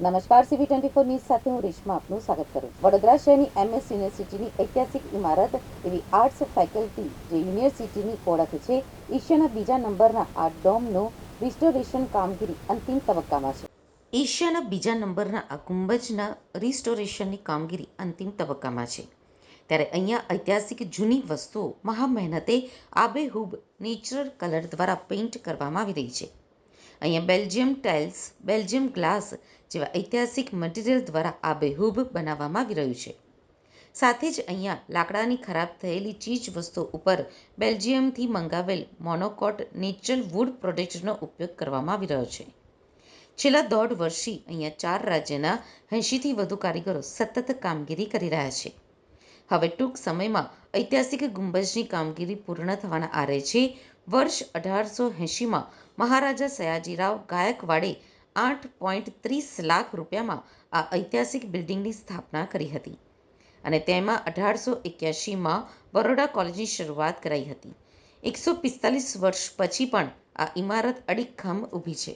નમસ્કાર સીવી twenty four news સાથે હું રેશમા આપનું સ્વાગત કરું વડોદરા શહેરની એમએસ યુનિવર્સિટીની ઐતિહાસિક ઇમારત એવી આર્ટ્સ ફેકલ્ટી જે યુનિવર્સિટીની ઓળખ છે, એશિયાના બીજા નંબરના આ ડોમનું રિસ્ટોરેશન કામગીરી અંતિમ તબક્કામાં છે. એશિયાના બીજા નંબરના આ કુંભજના રિસ્ટોરેશનની કામગીરી અંતિમ તબક્કામાં છે. ત્યારે અહીંયા ઐતિહાસિક જૂની વસ્તુઓ મહા મહેનતે આબેહૂબ નેચરલ કલર દ્વારા પેઇન્ટ કરવામાં આવી રહી છે. અહીંયા બેલ્જિયમ ટાઇલ્સ બેલ્જિયમ ગ્લાસ જેવા ઐતિહાસિક મટીરિયલ દ્વારા આબેહૂબ બનાવવામાં આવી રહ્યું છે. સાથે જ અહીંયા લાકડાની ખરાબ થયેલી ચીજ વસ્તુ ઉપર બેલ્જિયમથી મંગાવેલ મોનોકોટ નેચરલ વુડ પ્રોડક્ટ્સનો ઉપયોગ કરવામાં આવી રહ્યો છે. છેલ્લા દોઢ વર્ષથી અહીંયા ચાર રાજ્યના એંશીથી વધુ કારીગરો સતત કામગીરી કરી રહ્યા છે. હવે ટૂંક સમયમાં ઐતિહાસિક ગુંબજની કામગીરી પૂર્ણ થવાના આરે છે. વર્ષ અઢારસો એંશીમાં મહારાજા સયાજીરાવ ગાયકવાડે આઠ પોઈન્ટ ત્રીસ લાખ રૂપિયામાં આ ઐતિહાસિક બિલ્ડિંગની સ્થાપના કરી હતી અને તેમાં અઢારસો એક્યાસીમાં બરોડા કોલેજની શરૂઆત કરાઈ હતી. એકસો પિસ્તાલીસ વર્ષ પછી પણ આ ઇમારત અડીખમ ઊભી છે.